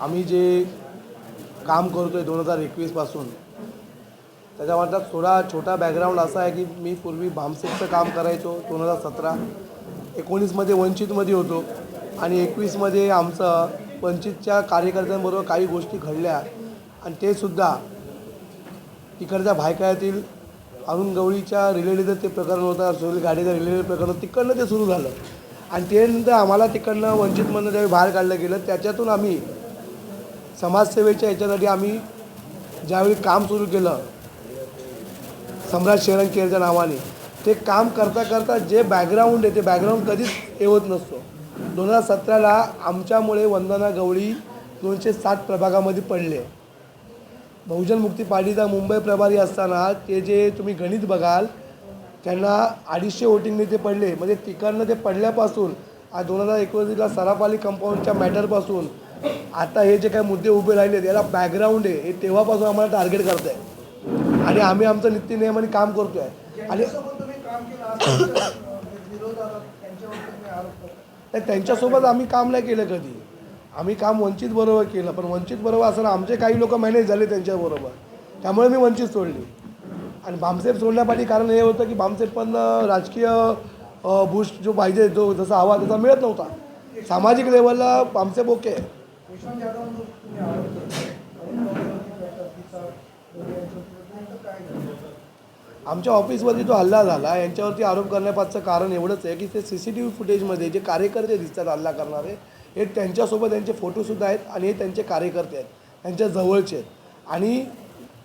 आम्ही जे काम करतो आहे दोन हजार एकवीसपासून त्याच्यामधला थोडा छोटा बॅकग्राऊंड असा आहे की मी पूर्वी भामसेटचं काम करायचो दोन हजार सतरा एकोणीसमध्ये वंचितमध्ये होतो आणि एकवीसमध्ये आमचं वंचितच्या कार्यकर्त्यांबरोबर काही गोष्टी घडल्या आणि ते सुद्धा तिकडच्या भायकाळ्यातील अरुण गवळीच्या रिलेटेड ते प्रकरण होतं सोहेल गाडीचं रिलेटेड प्रकरण होतं. तिकडनं ते सुरू झालं आणि ते नंतर आम्हाला तिकडनं वंचितमधनं ज्यावेळी बाहेर काढलं गेलं त्याच्यातून आम्ही समाजसेवेच्या याच्यासाठी आम्ही ज्यावेळी काम सुरू केलं सम्राट शेरंग केअरच्या नावाने ते काम करता करता जे बॅकग्राऊंड आहे ते बॅकग्राऊंड कधीच येवत नसतो. दोन हजार सतराला आमच्यामुळे वंदना गवळी दोनशे सात प्रभागामध्ये पडले. बहुजन मुक्ती पार्टीचा मुंबई प्रभारी असताना ते जे तुम्ही गणित बघाल त्यांना अडीचशे वोटिंगने ते पडले. म्हणजे तिकडनं ते पडल्यापासून आज दोन हजार एकोणीसला सराफाली कंपाऊंडच्या मॅटरपासून आता हे जे काही मुद्दे उभे राहिले याला बॅकग्राऊंड आहे. हे तेव्हापासून आम्हाला टार्गेट करत आहे आणि आम्ही आमचं नित्यनियमाने काम करतो आहे आणि तर त्यांच्यासोबत आम्ही काम नाही केलं कधी. आम्ही काम वंचित बरोबर केलं पण वंचित बरोबर असताना आमचे काही लोक मॅनेज झाले त्यांच्याबरोबर त्यामुळे मी वंचित सोडली. आणि भामसेप सोडण्यापाठी कारण हे होतं की भामसेप पण राजकीय बूस्ट जो पाहिजे जो जसा हवा तसा मिळत नव्हता. सामाजिक लेवलला भामसेप ओके आहे. यशवंत यादव तुम्ही आरोप आमच्या ऑफिसमध्ये जो हल्ला झाला यांच्यावरती आरोप करण्यापासून कारण एवढंच आहे की ते सी सी टी व्ही फुटेजमध्ये जे कार्यकर्ते दिसतात हल्ला करणारे हे त्यांच्यासोबत त्यांचे फोटोसुद्धा आहेत आणि हे त्यांचे कार्यकर्ते आहेत. त्यांच्या जवळचे आहेत. आणि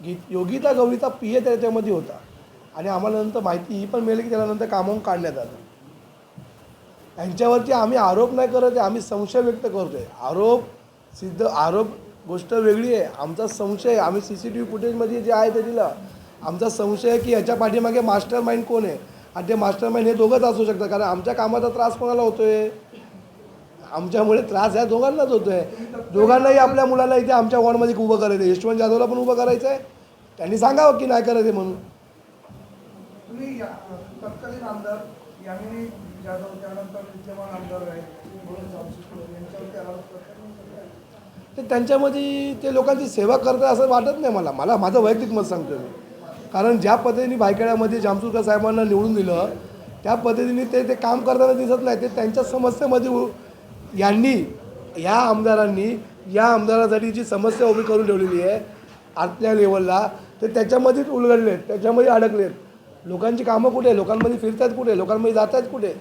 गी योगिता गवळीचा पी ए त्याच्यामध्ये होता. आणि आम्हाला नंतर माहिती ही पण मिळेल की त्याला नंतर कामावून काढण्यात आलं. यांच्यावरती आम्ही आरोप नाही करत आहे आम्ही संशय व्यक्त करतो आहे आरोप सिद्ध आरोप गोष्ट वेगळी आहे. आमचा संशय आम्ही सी सी टी व्ही फुटेजमध्ये जे आहे ते दिलं. आमचा संशय आहे की याच्या पाठीमागे मास्टर माइंड कोण आहे? आणि ते मास्टर माइंड हे दोघंच असू शकतात कारण आमच्या कामाचा त्रास कोणाला होतो आहे आमच्यामुळे त्रास ह्या दोघांनाच होतो आहे दोघांनाही आपल्या मुलाला इथे आमच्या वॉर्डमध्ये उभं करायचं आहे यशवंत जाधवला पण उभं करायचं आहे त्यांनी सांगावं की नाही करायचं म्हणून. तत्कालीन आमदार यामिनी जाधव त्यानंतर विद्यमान आमदार आहेत म्हणून जामशेदकर यांच्यावरती आरोप करताय नेमकं काय? ते त्यांच्यामध्ये ते लोकांची सेवा करतात असं वाटत नाही मला. मला माझं वैयक्तिक मत सांगतो मी. कारण ज्या पद्धतीने भायखेड्यामध्ये जामसुरकर साहेबांना निवडून दिलं त्या पद्धतीने ते ते काम करताना दिसत नाही. ते त्यांच्या समस्येमध्ये यांनी या आमदारांनी या आमदारासाठी जी समस्या उभी करून ठेवलेली आहे आतल्या लेवलला ते त्याच्यामध्येच उलगडलेत त्याच्यामध्ये अडकलेत. लोकांची कामं कुठे? लोकांमध्ये फिरतात कुठे? लोकांमध्ये जात आहेत कुठे?